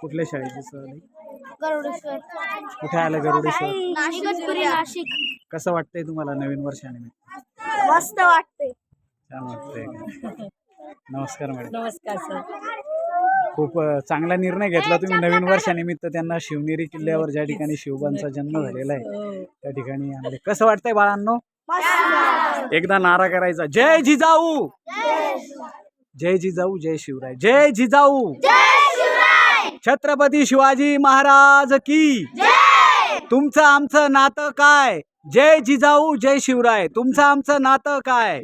कुठल्या शाळेची सहल? गरुडेश्वर. कुठे आलं गरुडेश्वर? इगतपुरी नाशिक. कसं वाटतंय तुम्हाला नवीन वर्षानिमित्त? मस्त वाटते छान वाटतंय का? नमस्कार मॅडम. नमस्कार सर. खूप अ, चांगला निर्णय घेतला तुम्ही नवीन वर्षानिमित्त. त्यांना शिवनेरी किल्ल्यावर ज्या ठिकाणी शिवबांचा जन्म झालेला आहे त्या ठिकाणी आणले कसं वाटतंय बाळांनो? एकदा नारा करायचा. जय जिजाऊ. जय जिजाऊ जय शिवराय जय जिजाऊ! छत्रपती शिवाजी महाराज की? तुमचं आमचं नातं काय? जय जिजाऊ जय शिवराय तुमचं आमचं नातं काय?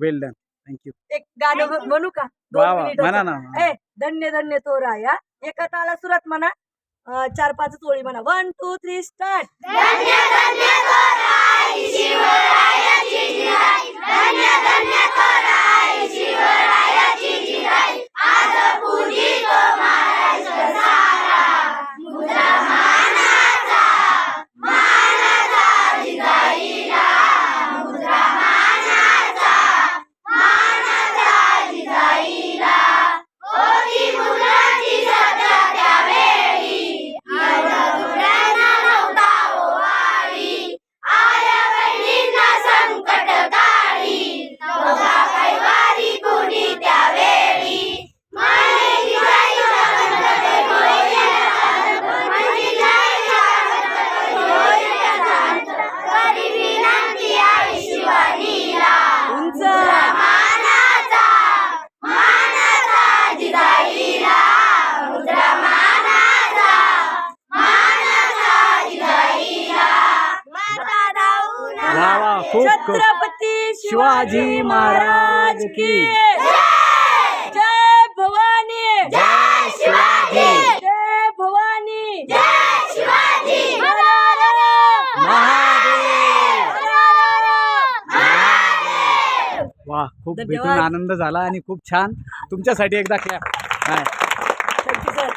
वेल डन थँक्यू एक गाणं म्ह- म्हणू का? दोन वा वा. म्हणा ना. ए धन्य धन्य तोरा या. एका ताला सुरात म्हणा. अं, चार पाच ओळी म्हणा. वन टू थ्री स्टार्ट उंच छत्रपती शिवाजी महाराज की जय! भवानी! जय शिवाजी! जय भवानी! महादेव! वा खूप. भेटून आनंद झाला आणि खूप छान. तुमच्यासाठी एकदा क्लॅप काय थँक्यू सर